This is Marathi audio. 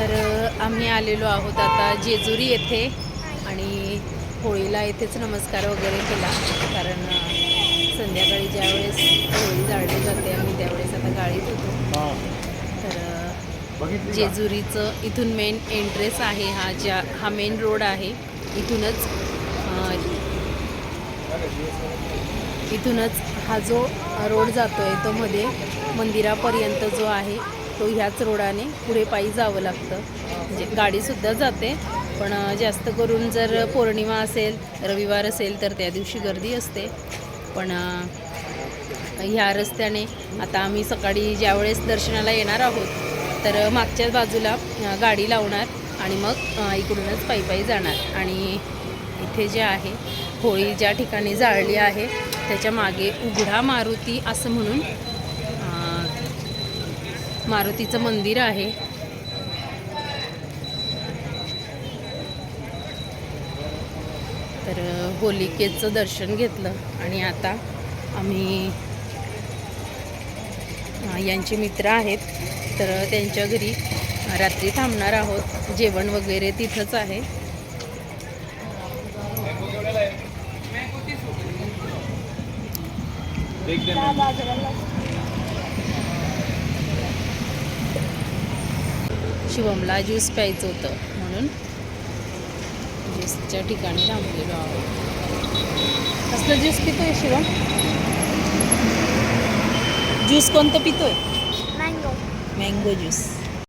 तर आम्ही आलेलो आहोत आता जेजुरी येथे आणि होळीला येथेच नमस्कार वगैरे केला. कारण संध्याकाळी ज्यावेळेस होळी जाळली जाते आम्ही त्यावेळेस आता गाडीत होतो. तर जेजुरीचं इथून मेन एंट्रेस आहे हा ज्या हा मेन रोड आहे. इथूनच इथूनच हा जो रोड जातो आहे तो मध्ये मंदिरापर्यंत जो आहे तो ह्याच रोडाने पुढे पायी जावं लागतं. म्हणजे गाडीसुद्धा जाते पण जास्त करून जर पौर्णिमा असेल रविवार असेल तर त्या दिवशी गर्दी असते. पण ह्या रस्त्याने आता आम्ही सकाळी ज्यावेळेस दर्शनाला येणार आहोत तर मागच्याच बाजूला गाडी लावणार आणि मग इकडूनच पायी पायी जाणार. आणि इथे जे आहे होळी ज्या ठिकाणी जाळली आहे त्याच्यामागे उघडा मारुती असं म्हणून मारुतीचं मंदिर आहे. तर होलिकेचं दर्शन घेतलं आणि आता आम्ही यांचे मित्र आहेत. तर त्यांच्या घरी रात्री थांबणार आहोत. जेवण वगैरे तिथंच आहे. शिवमला ज्यूस प्यायचं होतं म्हणून. ज्यूसच्या ठिकाणी थांबलेलो आहोत. कसलं ज्यूस पितोय शिवम ज्यूस कोणतं पितोय? मँगो. Mango juice.